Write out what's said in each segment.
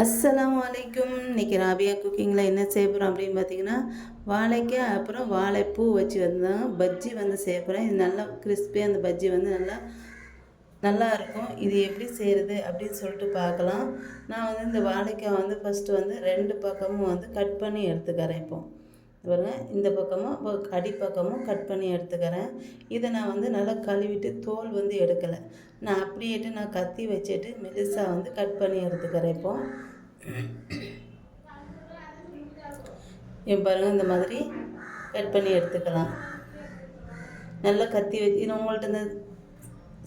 அஸ்லாம் வலைக்கும் இன்றைக்கி ராபியா குக்கிங்கில் என்ன செய்ய அப்படின்னு பார்த்தீங்கன்னா வாழைக்காய் அப்புறம் வாழைப்பூ வச்சு வந்து பஜ்ஜி வந்து செய்ய இது நல்லா கிறிஸ்பியாக அந்த பஜ்ஜி வந்து நல்லா நல்லா இருக்கும். இது எப்படி செய்கிறது அப்படின்னு சொல்லிட்டு பார்க்கலாம். நான் வந்து இந்த வாழைக்காய் வந்து ஃபஸ்ட்டு வந்து ரெண்டு பக்கமும் வந்து கட் பண்ணி எடுத்துக்கிறேன் இப்போ. பாருங்கள் இந்த பக்கமும் இப்போ அடிப்பக்கமும் கட் பண்ணி எடுத்துக்கிறேன். இதை நான் வந்து நல்லா கழுவிட்டு தோல் வந்து எடுக்கலை. நான் அப்படியேட்டு நான் கத்தி வச்சுட்டு மெலிசாக வந்து கட் பண்ணி எடுத்துக்கிறேன் இப்போது இப்போ பாருங்கள் இந்த மாதிரி கட் பண்ணி எடுத்துக்கலாம். நல்லா கத்தி வச்சு இது உங்கள்கிட்ட இந்த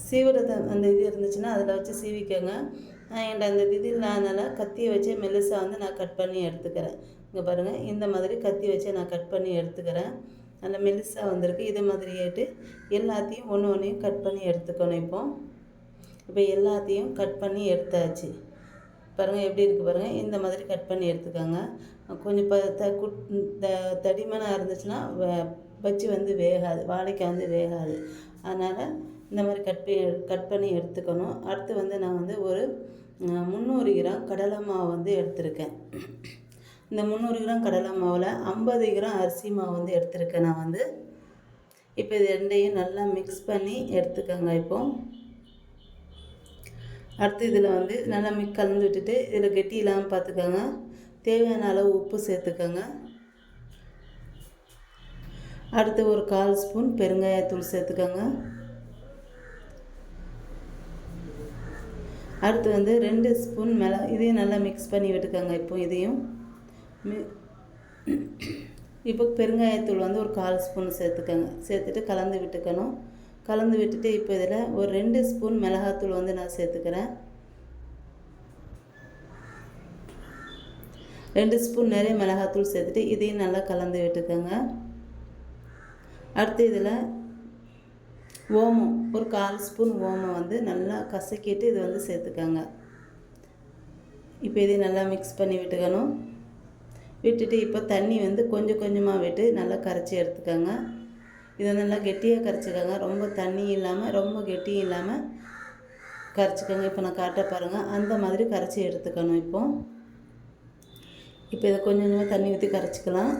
சீவுறது அந்த இது இருந்துச்சுன்னா அதில் வச்சு சீவிக்கோங்க. என்கிட்ட அந்த இது இல்லாதனால கத்தியை வச்சு மெலுசாக வந்து நான் கட் பண்ணி எடுத்துக்கிறேன். இங்கே பாருங்கள் இந்த மாதிரி கத்தி வச்சு நான் கட் பண்ணி எடுத்துக்கிறேன். நல்ல மெலிசாக வந்திருக்கு. இதே மாதிரியாட்டு எல்லாத்தையும் ஒன்று ஒன்றையும் கட் பண்ணி எடுத்துக்கணும் இப்போ. இப்போ எல்லாத்தையும் கட் பண்ணி எடுத்தாச்சு. பாருங்கள் எப்படி இருக்குது பாருங்கள் இந்த மாதிரி கட் பண்ணி எடுத்துக்கோங்க. கொஞ்சம் ப த குட் த தடிமனாக இருந்துச்சுன்னா வச்சு வந்து வேகாது. வாழைக்காய் வந்து வேகாது. அதனால் இந்த மாதிரி கட் பண்ணி கட் பண்ணி எடுத்துக்கணும். அடுத்து வந்து நான் வந்து ஒரு முந்நூறு கிராம் கடலை மாவு வந்து எடுத்திருக்கேன். இந்த முந்நூறு கிராம் கடலை மாவில் ஐம்பது கிராம் அரிசி மாவு வந்து எடுத்திருக்கேன் நான் வந்து. இப்போ இது ரெண்டையும் நல்லா மிக்ஸ் பண்ணி எடுத்துக்கோங்க இப்போது அடுத்து இதில் வந்து நல்லா மிக் கலந்து விட்டுட்டு இதில் கெட்டி இல்லாமல் பார்த்துக்கோங்க. தேவையான அளவு உப்பு சேர்த்துக்கோங்க. அடுத்து ஒரு கால் ஸ்பூன் பெருங்காயத்தூள் சேர்த்துக்கோங்க. அடுத்து வந்து ரெண்டு ஸ்பூன் மிளகா இதையும் நல்லா மிக்ஸ் பண்ணி விட்டுக்கோங்க இப்போ இதையும். இப்போ பெருங்காயத்தூள் வந்து ஒரு கால் ஸ்பூன் சேர்த்துக்கோங்க. சேர்த்துட்டு கலந்து விட்டுக்கணும். கலந்து விட்டுட்டு இப்போ இதில் ஒரு ரெண்டு ஸ்பூன் மிளகாத்தூள் வந்து நான் சேர்த்துக்கிறேன். ரெண்டு ஸ்பூன் நிறைய மிளகாத்தூள் சேர்த்துட்டு இதையும் நல்லா கலந்து விட்டுக்கோங்க. அடுத்து இதில் ஓமம் ஒரு கால் ஸ்பூன் ஓமம் வந்து நல்லா கசக்கிட்டு இது வந்து சேர்த்துக்கோங்க. இப்போ இதையும் நல்லா மிக்ஸ் பண்ணி விட்டுக்கணும். விட்டுட்டு இப்போ தண்ணி வந்து கொஞ்சம் கொஞ்சமாக விட்டு நல்லா கரைச்சி எடுத்துக்கோங்க. இதை நல்லா கெட்டியாக கரைச்சிக்கோங்க. ரொம்ப தண்ணி இல்லாமல் ரொம்ப கெட்டியும் இல்லாமல் கரைச்சிக்கோங்க. இப்போ நான் காட்ட பாருங்கள் அந்த மாதிரி கரைச்சி எடுத்துக்கணும் இப்போ. இப்போ இதை கொஞ்சம் கொஞ்சமாக தண்ணி ஊற்றி கரைச்சிக்கலாம்.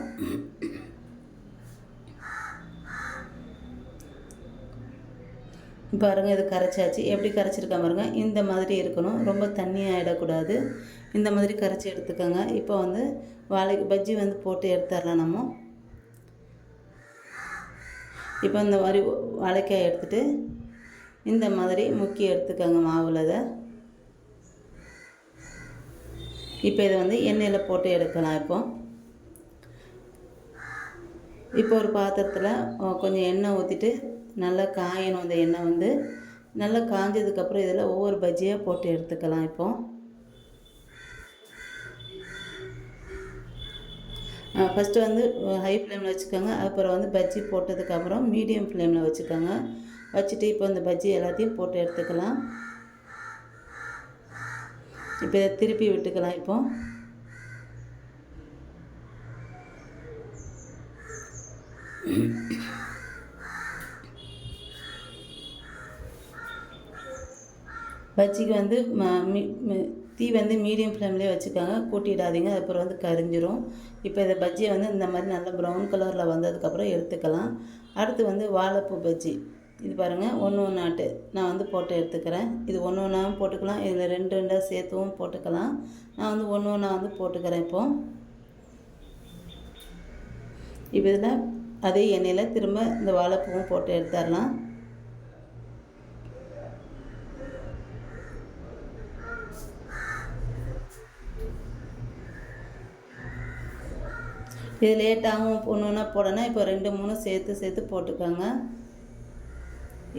பாருங்கள் இது கரைச்சாச்சு. எப்படி கரைச்சிருக்கா பாருங்கள் இந்த மாதிரி இருக்கணும். ரொம்ப தண்ணியாக ஆகிடக்கூடாது இந்த மாதிரி கரைச்சி எடுத்துக்கோங்க. இப்போ வந்து வாழை பஜ்ஜி வந்து போட்டு எடுத்துடலாம் நம்ம. இப்போ இந்த மாதிரி வாழைக்காய் எடுத்துகிட்டு இந்த மாதிரி முக்கி எடுத்துக்கோங்க மாவில் இதை. இப்போ இதை வந்து எண்ணெயில் போட்டு எடுக்கலாம் இப்போ. இப்போ ஒரு பாத்திரத்தில் கொஞ்சம் எண்ணெய் ஊற்றிட்டு நல்லா காயணும் அந்த எண்ணெய் வந்து. நல்லா காஞ்சதுக்கப்புறம் இதில் ஒவ்வொரு பஜ்ஜியாக போட்டு எடுத்துக்கலாம் இப்போ. ஃபஸ்ட்டு வந்து ஹை ஃப்ளேமில் வச்சுக்கோங்க. அப்புறம் வந்து பஜ்ஜி போட்டதுக்கப்புறம் மீடியம் ஃப்ளேமில் வச்சுக்கோங்க. வச்சுட்டு இப்போ இந்த பஜ்ஜி எல்லாத்தையும் போட்டு எடுத்துக்கலாம். இப்போ இதை திருப்பி விட்டுக்கலாம் இப்போ. பஜ்ஜிக்கு வந்து தீ வந்து மீடியம் ஃப்ளேம்லேயே வச்சுக்கோங்க. கூட்டிடாதீங்க. அப்புறம் வந்து கரிஞ்சிரும். இப்போ இந்த பஜ்ஜியை வந்து இந்த மாதிரி நல்ல ப்ரௌன் கலரில் வந்ததுக்கப்புறம் எடுத்துக்கலாம். அடுத்து வந்து வாழைப்பூ பஜ்ஜி. இது பாருங்கள் ஒன்று ஒன்றாட்டு நான் வந்து போட்டு எடுத்துக்கிறேன். இது ஒன்று ஒன்றாவும் போட்டுக்கலாம். இதில் ரெண்டு ரெண்டாக சேர்த்துவும் போட்டுக்கலாம். நான் வந்து ஒன்று ஒன்றா வந்து போட்டுக்கிறேன் இப்போது இப்போ இதில் அதே எண்ணெயில் திரும்ப இந்த வாழைப்பூவும் போட்டு எடுத்துடலாம். இது லேட்டாகவும் ஒன்று ஒன்றா போடணும். இப்போ ரெண்டு மூணு சேர்த்து சேர்த்து போட்டுக்கோங்க.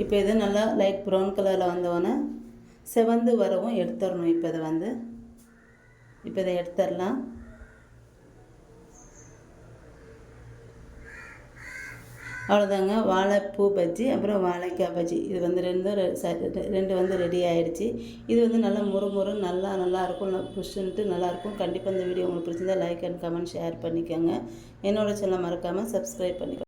இப்போ இது நல்லா லைட் ப்ரௌன் கலரில் வந்தோடனே செவந்து வரவும் எடுத்துடணும். இப்போ இதை வந்து இப்போ இதை எடுத்துடலாம். அவ்வளோதாங்க வாழைப்பூ பஜ்ஜி அப்புறம் வாழைக்காய் பஜ்ஜி. இது வந்து ரெண்டும் ரெண்டு வந்து ரெடி ஆகிடுச்சு இது வந்து நல்லா முறு முறு நல்லா நல்லாயிருக்கும் புஷ்ன்ட்டு நல்லாயிருக்கும் கண்டிப்பாக இந்த வீடியோ உங்களுக்கு பிடிச்சிருந்தால் லைக் அண்ட் கமெண்ட் ஷேர் பண்ணிக்கோங்க. என்னோடய சேனல் மறக்காமல் சப்ஸ்கிரைப் பண்ணிக்கோங்க.